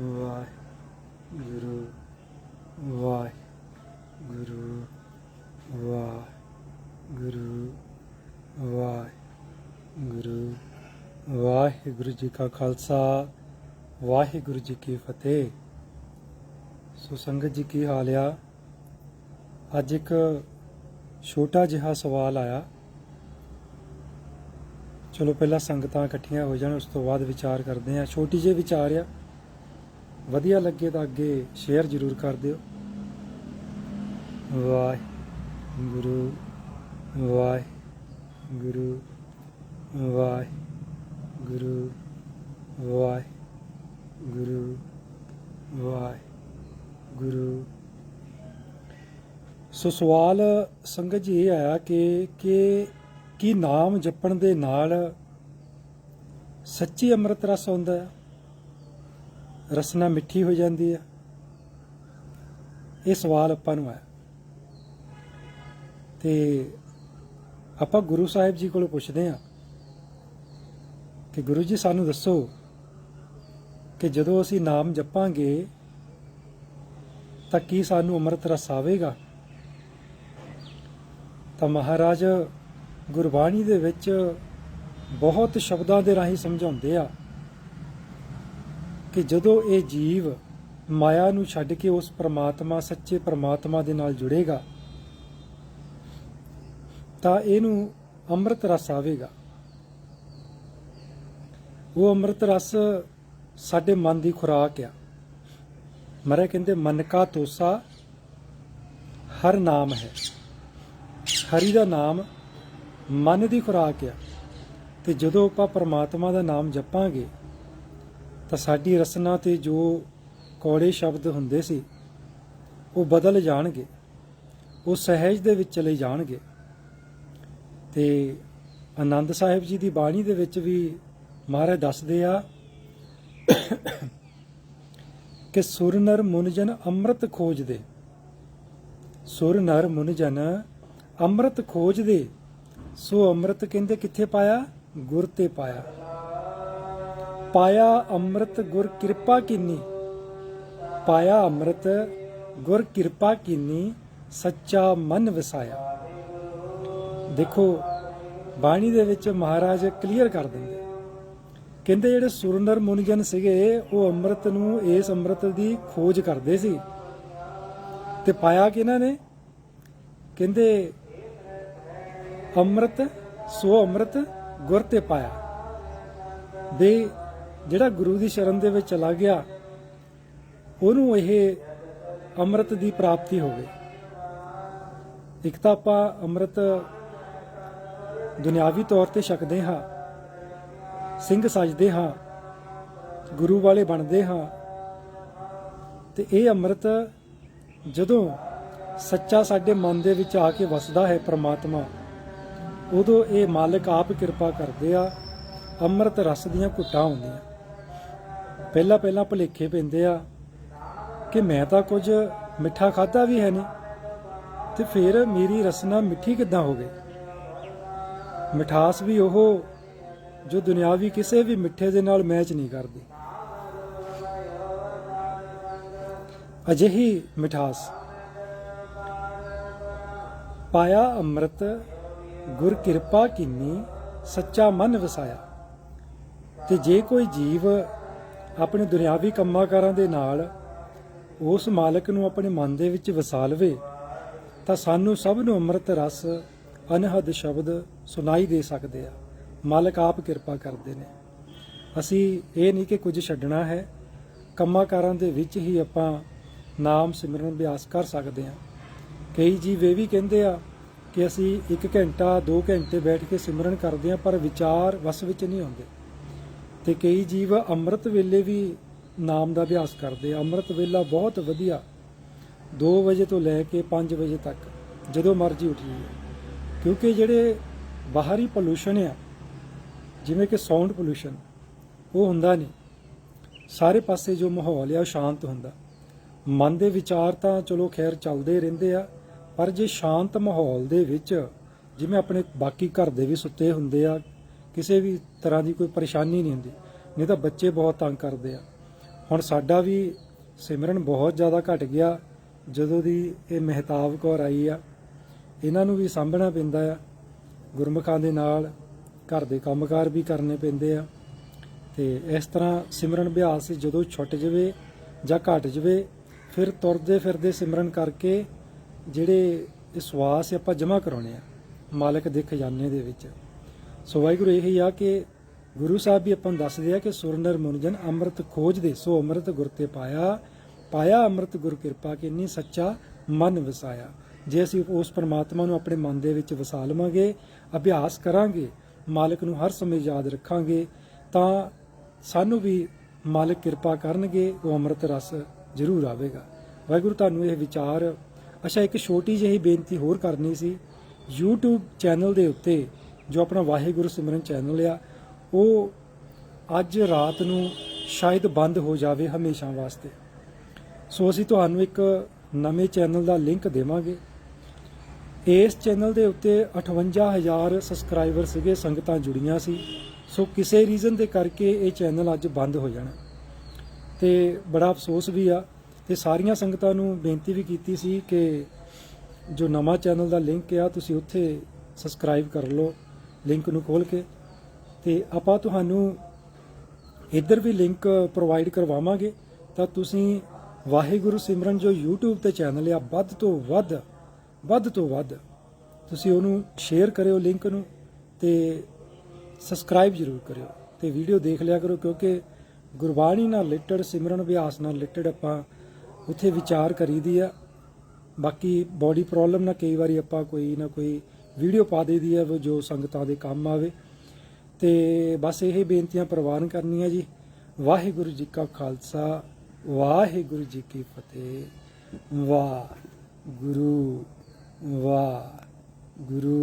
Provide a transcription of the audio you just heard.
ਵਾਹਿਗੁਰੂ ਵਾਹਿਗੁਰੂ ਵਾਹਿਗੁਰੂ ਵਾਹਿਗੁਰੂ ਵਾਹਿਗੁਰੂ ਜੀ ਕਾ ਖਾਲਸਾ, ਵਾਹਿਗੁਰੂ ਜੀ ਕੀ ਫਤਿਹ। ਸੋ ਸੰਗਤ ਜੀ, ਕੀ ਹਾਲ ਆ? ਅੱਜ ਇੱਕ ਛੋਟਾ ਜਿਹਾ ਸਵਾਲ ਆਇਆ। ਚਲੋ ਪਹਿਲਾਂ ਸੰਗਤਾਂ ਇਕੱਠੀਆਂ ਹੋ ਜਾਣ, ਉਸ ਤੋਂ ਬਾਅਦ ਵਿਚਾਰ ਕਰਦੇ ਹਾਂ। ਛੋਟੀ ਜਿਹੀ ਵਿਚਾਰ ਆ। ਵਧੀਆ ਲੱਗੇ ਤਾਂ ਅੱਗੇ ਸ਼ੇਅਰ ਜ਼ਰੂਰ ਕਰ ਦਿਓ। ਵਾਹਿਗੁਰੂ ਵਾਹਿਗੁਰੂ ਵਾਹਿਗੁਰੂ ਵਾਹਿਗੁਰੂ ਵਾਹਿਗੁਰੂ। ਸੋ ਸਵਾਲ ਸੰਗਤ ਜੀ ਇਹ ਆਇਆ ਕਿ ਕਿ ਕੀ ਨਾਮ ਜਪਣ ਦੇ ਨਾਲ ਸੱਚੀ ਅੰਮ੍ਰਿਤ ਰਸ ਆਉਂਦਾ ਹੈ? ਰਸਨਾ ਮਿੱਠੀ ਹੋ ਜਾਂਦੀ ਹੈ। ਇਹ ਸਵਾਲ ਆਪਾਂ ਨੂੰ ਹੈ। ਤੇ ਆਪਾਂ ਗੁਰੂ ਸਾਹਿਬ ਜੀ ਕੋਲੋਂ ਪੁੱਛਦੇ ਹਾਂ ਕਿ ਗੁਰੂ ਜੀ ਸਾਨੂੰ ਦੱਸੋ ਕਿ ਜਦੋਂ ਅਸੀਂ ਨਾਮ ਜਪਾਂਗੇ ਤਾਂ ਕੀ ਸਾਨੂੰ ਅੰਮ੍ਰਿਤ ਰਸ ਆਵੇਗਾ? ਤਾਂ ਮਹਾਰਾਜ ਗੁਰਬਾਣੀ ਦੇ ਵਿੱਚ ਬਹੁਤ ਸ਼ਬਦਾਂ ਦੇ ਰਾਹੀਂ ਸਮਝਾਉਂਦੇ ਆ ਕਿ ਜਦੋਂ ਇਹ ਜੀਵ ਮਾਇਆ ਨੂੰ ਛੱਡ ਕੇ ਉਸ ਪ੍ਰਮਾਤਮਾ, ਸੱਚੇ ਪ੍ਰਮਾਤਮਾ ਦੇ ਨਾਲ ਜੁੜੇਗਾ, ਤਾਂ ਇਹਨੂੰ ਅੰਮ੍ਰਿਤ ਰਸ ਆਵੇਗਾ। ਉਹ ਅੰਮ੍ਰਿਤ ਰਸ ਸਾਡੇ ਮਨ ਦੀ ਖੁਰਾਕ ਆ। ਮਰੇ ਕਹਿੰਦੇ, ਮਨ ਕਾ ਤੋਸਾ ਹਰ ਨਾਮ ਹੈ। ਹਰੀ ਦਾ ਨਾਮ ਮਨ ਦੀ ਖੁਰਾਕ ਆ। ਤੇ ਜਦੋਂ ਆਪਾਂ ਪ੍ਰਮਾਤਮਾ ਦਾ ਨਾਮ ਜਪਾਂਗੇ ਤਾਂ ਸਾਡੀ ਰਸਨਾ ਤੇ ਜੋ ਕੌੜੇ ਸ਼ਬਦ ਹੁੰਦੇ ਸੀ, ਉਹ ਬਦਲ ਜਾਣਗੇ, ਉਹ ਸਹਿਜ ਦੇ ਵਿੱਚ ਚਲੇ ਜਾਣਗੇ। ਤੇ ਆਨੰਦ ਸਾਹਿਬ ਜੀ ਦੀ ਬਾਣੀ ਦੇ ਵਿੱਚ ਵੀ ਮਹਾਰਾਜ ਦੱਸਦੇ ਆ ਕਿ ਸੁਰ ਨਰ ਮੁਨਜਨ ਅੰਮ੍ਰਿਤ ਖੋਜਦੇ। ਸੁਰ ਨਰ ਮੁਨਜਨ ਅੰਮ੍ਰਿਤ ਖੋਜਦੇ, ਸੋ ਅੰਮ੍ਰਿਤ ਕਹਿੰਦੇ ਕਿੱਥੇ ਪਾਇਆ? ਗੁਰ ਤੇ ਪਾਇਆ। ਪਾਇਆ ਅੰਮ੍ਰਿਤ ਗੁਰ ਕਿਰਪਾ ਕੀਨੀ। ਪਾਇਆ ਅੰਮ੍ਰਿਤ ਗੁਰ ਕਿਰਪਾ ਕੀਨੀ, ਸੱਚਾ ਮਨ ਵਸਾਇਆ। ਦੇਖੋ, ਬਾਣੀ ਦੇ ਵਿੱਚ ਮਹਾਰਾਜ ਕਲੀਅਰ ਕਰ ਦਿੰਦੇ ਕਹਿੰਦੇ ਜਿਹੜੇ ਸੁਰਨਰ ਮੁਨਜਨ ਸੀਗੇ, ਉਹ ਅੰਮ੍ਰਿਤ ਨੂੰ ਇਸ ਅੰਮ੍ਰਿਤ ਦੀ ਖੋਜ ਕਰਦੇ ਸੀ। ਤੇ ਪਾਇਆ ਕਿਹਨਾਂ ਨੇ? ਕਹਿੰਦੇ, ਅੰਮ੍ਰਿਤ, ਸੋ ਅੰਮ੍ਰਿਤ ਗੁਰ ਤੇ ਪਾਇਆ। ਦੇ ਜਿਹੜਾ ਗੁਰੂ ਦੀ ਸ਼ਰਨ ਦੇ ਵਿੱਚ ਚਲਾ ਗਿਆ, ਉਹਨੂੰ ਇਹ ਅੰਮ੍ਰਿਤ ਦੀ ਪ੍ਰਾਪਤੀ ਹੋ ਗਈ। ਇੱਕ ਤਾਂ ਆਪਾਂ ਅੰਮ੍ਰਿਤ ਦੁਨਿਆਵੀ ਤੌਰ ਤੇ ਛਕਦੇ ਹਾਂ, ਸਿੰਘ ਸਜਦੇ ਹਾਂ, ਗੁਰੂ ਵਾਲੇ ਬਣਦੇ ਹਾਂ, ਤੇ ਇਹ ਅੰਮ੍ਰਿਤ ਜਦੋਂ ਸੱਚਾ ਸਾਡੇ ਮਨ ਦੇ ਵਿੱਚ ਆ ਕੇ ਵਸਦਾ ਹੈ ਪ੍ਰਮਾਤਮਾ, ਉਦੋਂ ਇਹ ਮਾਲਕ ਆਪ ਕਿਰਪਾ ਕਰਦੇ ਆ, ਅੰਮ੍ਰਿਤ ਰਸ ਦੀਆਂ ਘੁੱਟਾਂ ਹੁੰਦੀਆਂ ਪਹਿਲਾਂ ਪਹਿਲਾਂ ਭੁਲੇਖੇ ਪੈਂਦੇ ਆ ਕਿ ਮੈਂ ਤਾਂ ਕੁਝ ਮਿੱਠਾ ਖਾਦਾ ਵੀ ਹੈ ਨਹੀਂ। ਤੇ ਫਿਰ ਮੇਰੀ ਰਸਨਾ ਮਿੱਠੀ ਕਿੱਦਾਂ ਹੋ ਗਈ? ਮਿਠਾਸ ਵੀ ਉਹ ਜੋ ਦੁਨਿਆਵੀ ਕਿਸੇ ਵੀ ਮਿੱਠੇ ਦੇ ਨਾਲ ਮੈਚ ਨਹੀਂ ਕਰਦੀ। ਅਜਿਹੀ ਮਿਠਾਸ। ਪਾਇਆ ਅੰਮ੍ਰਿਤ, ਗੁਰ ਕਿਰਪਾ ਕੀਨੀ, ਸੱਚਾ ਮਨ ਵਸਾਇਆ। ਤੇ ਜੇ ਕੋਈ ਜੀਵ ਆਪਣੇ ਦੁਨਿਆਵੀ ਕੰਮਾਂ ਦੇ ਨਾਲ ਉਸ ਮਾਲਕ ਨੂੰ ਆਪਣੇ ਮਨ ਦੇ ਵਿੱਚ ਵਸਾ ਲਵੇ, ਤਾਂ ਸਾਨੂੰ ਸਭ ਨੂੰ ਅੰਮ੍ਰਿਤ ਰਸ, ਅਨਹਦ ਸ਼ਬਦ ਸੁਣਾਈ ਦੇ ਸਕਦੇ ਆ। ਮਾਲਕ ਆਪ ਕਿਰਪਾ ਕਰਦੇ ਨੇ। ਅਸੀਂ ਇਹ ਨਹੀਂ ਕਿ ਕੁਝ ਛੱਡਣਾ ਹੈ। ਕੰਮਾਂ ਦੇ ਵਿੱਚ ਹੀ ਆਪਾਂ ਨਾਮ ਸਿਮਰਨ ਅਭਿਆਸ ਕਰ ਸਕਦੇ ਆ ਕਈ ਜੀਵ ਇਹ ਵੀ ਕਹਿੰਦੇ ਆ ਕਿ ਅਸੀਂ 1 ਘੰਟਾ 2 ਘੰਟੇ ਬੈਠ ਕੇ ਸਿਮਰਨ ਕਰਦੇ ਹਾਂ, ਪਰ ਵਿਚਾਰ ਵਸ ਵਿੱਚ ਨਹੀਂ ਆਉਂਦੇ। ਤੇ ਕਈ ਜੀਵ ਅੰਮ੍ਰਿਤ ਵੇਲੇ ਵੀ ਨਾਮ ਦਾ ਅਭਿਆਸ ਕਰਦੇ ਆ। ਅੰਮ੍ਰਿਤ ਵੇਲਾ ਬਹੁਤ ਵਧੀਆ। 2 ਵਜੇ ਤੋਂ ਲੈ ਕੇ 5 ਵਜੇ ਤੱਕ, ਜਦੋਂ ਮਰਜ਼ੀ ਉੱਠ ਉੱਠੀਏ। ਕਿਉਂਕਿ ਜਿਹੜੇ ਬਾਹਰੀ ਪੋਲੂਸ਼ਨ ਆ, ਜਿਵੇਂ ਕਿ ਸਾਊਂਡ ਪੋਲੂਸ਼ਨ ਉਹ ਹੁੰਦਾ ਨਹੀਂ। ਸਾਰੇ ਪਾਸੇ ਜੋ ਮਾਹੌਲ ਆ, ਉਹ ਸ਼ਾਂਤ ਹੁੰਦਾ। ਮਨ ਦੇ ਵਿਚਾਰ ਤਾਂ ਚਲੋ ਖੈਰ ਚੱਲਦੇ ਰਹਿੰਦੇ ਆ, ਪਰ ਜੇ ਸ਼ਾਂਤ ਮਾਹੌਲ ਦੇ ਵਿੱਚ ਜਿਵੇਂ ਆਪਣੇ ਬਾਕੀ ਘਰ ਦੇ ਵੀ ਸੁੱਤੇ ਹੁੰਦੇ ਆ ਕਿਸੇ ਵੀ ਤਰ੍ਹਾਂ ਦੀ ਕੋਈ ਪਰੇਸ਼ਾਨੀ ਨਹੀਂ ਹੁੰਦੀ, ਨਹੀਂ ਤਾਂ ਬੱਚੇ ਬਹੁਤ ਤੰਗ ਕਰਦੇ ਆ। ਹੁਣ ਸਾਡਾ ਵੀ ਸਿਮਰਨ ਬਹੁਤ ਜ਼ਿਆਦਾ ਘਟ ਗਿਆ, ਜਦੋਂ ਦੀ ਇਹ ਮਹਿਤਾਬ ਕੌਰ ਆਈ ਆ। ਇਹਨਾਂ ਨੂੰ ਵੀ ਸਾਂਭਣਾ ਪੈਂਦਾ ਆ, ਗੁਰਮੁਖਾਂ ਦੇ ਨਾਲ ਘਰ ਦੇ ਕੰਮਕਾਰ ਵੀ ਕਰਨੇ ਪੈਂਦੇ ਆ। ਤੇ ਇਸ ਤਰ੍ਹਾਂ ਸਿਮਰਨ ਅਭਿਆਸ ਜਦੋਂ ਛੁੱਟ ਜਾਵੇ ਜਾਂ ਘਟ ਜਾਵੇ, ਫਿਰ ਤੁਰਦੇ ਫਿਰਦੇ ਸਿਮਰਨ ਕਰਕੇ ਜਿਹੜੇ ਇਹ ਸਵਾਸ ਆਪਾਂ ਜਮ੍ਹਾਂ ਕਰਾਉਣੇ ਆ, ਮਾਲਕ ਦੇ ਖਜ਼ਾਨੇ ਦੇ ਵਿੱਚ। ਸੋ ਵਾਹਿਗੁਰੂ ਇਹੀ ਆ ਕਿ ਗੁਰੂ ਸਾਹਿਬ ਵੀ ਆਪਾਂ ਨੂੰ ਦੱਸਦੇ ਆ ਕਿ ਸੁਰਨਰ ਮੁਨਜਨ ਅੰਮ੍ਰਿਤ ਖੋਜਦੇ ਸੋ ਅੰਮ੍ਰਿਤ ਗੁਰ ਤੇ ਪਾਇਆ ਪਾਇਆ ਅੰਮ੍ਰਿਤ ਗੁਰ ਕਿਰਪਾ ਕਿੰਨੀ ਸੱਚਾ ਮਨ ਵਸਾਇਆ। ਜੇ ਅਸੀਂ ਉਸ ਪਰਮਾਤਮਾ ਨੂੰ ਆਪਣੇ ਮਨ ਦੇ ਵਿੱਚ ਵਸਾ ਲਵਾਂਗੇ, ਅਭਿਆਸ ਕਰਾਂਗੇ, ਮਾਲਕ ਨੂੰ ਹਰ ਸਮੇਂ ਯਾਦ ਰੱਖਾਂਗੇ, ਤਾਂ ਸਾਨੂੰ ਵੀ ਮਾਲਕ ਕਿਰਪਾ ਕਰਨਗੇ, ਉਹ ਅੰਮ੍ਰਿਤ ਰਸ ਜ਼ਰੂਰ ਆਵੇਗਾ। ਵਾਹਿਗੁਰੂ, ਤੁਹਾਨੂੰ ਇਹ ਵਿਚਾਰ, ਅੱਛਾ, ਇੱਕ ਛੋਟੀ ਜਿਹੀ ਬੇਨਤੀ ਹੋਰ ਕਰਨੀ ਸੀ। YouTube ਚੈਨਲ ਦੇ ਉੱਤੇ ਜੋ ਆਪਣਾ ਵਾਹਿਗੁਰੂ ਸਿਮਰਨ ਚੈਨਲ ਆ, ਉਹ ਅੱਜ ਰਾਤ ਨੂੰ ਸ਼ਾਇਦ ਬੰਦ ਹੋ ਜਾਵੇ ਹਮੇਸ਼ਾ ਵਾਸਤੇ। ਸੋ ਅਸੀਂ ਤੁਹਾਨੂੰ ਇੱਕ ਨਵੇਂ ਚੈਨਲ ਦਾ ਲਿੰਕ ਦੇਵਾਂਗੇ। ਇਸ ਚੈਨਲ ਦੇ ਉੱਤੇ 58000 ਸਬਸਕ੍ਰਾਈਬਰ ਸੀਗੇ, ਸੰਗਤਾਂ ਜੁੜੀਆਂ ਸੀ। ਸੋ ਕਿਸੇ ਰੀਜ਼ਨ ਦੇ ਕਰਕੇ ਇਹ ਚੈਨਲ ਅੱਜ ਬੰਦ ਹੋ ਜਾਣਾ। ਤੇ ਬੜਾ ਅਫਸੋਸ ਵੀ ਆ, ਤੇ ਸਾਰੀਆਂ ਸੰਗਤਾਂ ਨੂੰ ਬੇਨਤੀ ਵੀ ਕੀਤੀ ਸੀ ਕਿ ਜੋ ਨਵਾਂ ਚੈਨਲ ਦਾ ਲਿੰਕ ਆ, ਤੁਸੀਂ ਉੱਥੇ ਸਬਸਕ੍ਰਾਈਬ ਕਰ ਲਓ। ਲਿੰਕ ਨੂੰ ਖੋਲ ਕੇ ਤੇ ਆਪਾਂ ਤੁਹਾਨੂੰ ਇੱਧਰ ਵੀ ਲਿੰਕ ਪ੍ਰੋਵਾਈਡ ਕਰਵਾਵਾਂਗੇ। ਤਾਂ ਤੁਸੀਂ ਵਾਹਿਗੁਰੂ ਸਿਮਰਨ ਜੋ YouTube ਤੇ ਚੈਨਲ ਆ, ਵੱਧ ਤੋਂ ਵੱਧ ਵੱਧ ਤੋਂ ਵੱਧ ਤੁਸੀਂ ਉਹਨੂੰ ਸ਼ੇਅਰ ਕਰਿਓ ਲਿੰਕ ਨੂੰ ਤੇ ਸਬਸਕ੍ਰਾਈਬ ਜ਼ਰੂਰ ਕਰਿਓ ਤੇ ਵੀਡੀਓ ਦੇਖ ਲਿਆ ਕਰੋ ਕਿਉਂਕਿ ਗੁਰਬਾਣੀ ਨਾਲ ਰਿਲੇਟਡ ਸਿਮਰਨ ਅਭਿਆਸ ਨਾਲ ਰਿਲੇਟਡ ਆਪਾਂ ਉੱਥੇ ਵਿਚਾਰ ਕਰੀਦੀ ਆ। ਬਾਕੀ ਬਾਡੀ ਪ੍ਰੋਬਲਮ ਨਾਲ ਕਈ ਵਾਰੀ ਆਪਾਂ ਕੋਈ ਨਾ ਕੋਈ ਵੀਡੀਓ ਪਾ ਦੇਦੀ ਹੈ ਜੋ ਸੰਗਤਾਂ ਦੇ ਕੰਮ ਆਵੇ। ਤੇ ਬਸ ਇਹ ਬੇਨਤੀਆਂ ਪ੍ਰਵਾਨ ਕਰਨੀਆਂ ਜੀ। ਵਾਹਿਗੁਰੂ ਜੀ ਕਾ ਖਾਲਸਾ, ਵਾਹਿਗੁਰੂ ਜੀ ਕੀ ਫਤਿਹ। ਵਾਹ ਗੁਰੂ ਵਾਹ ਗੁਰੂ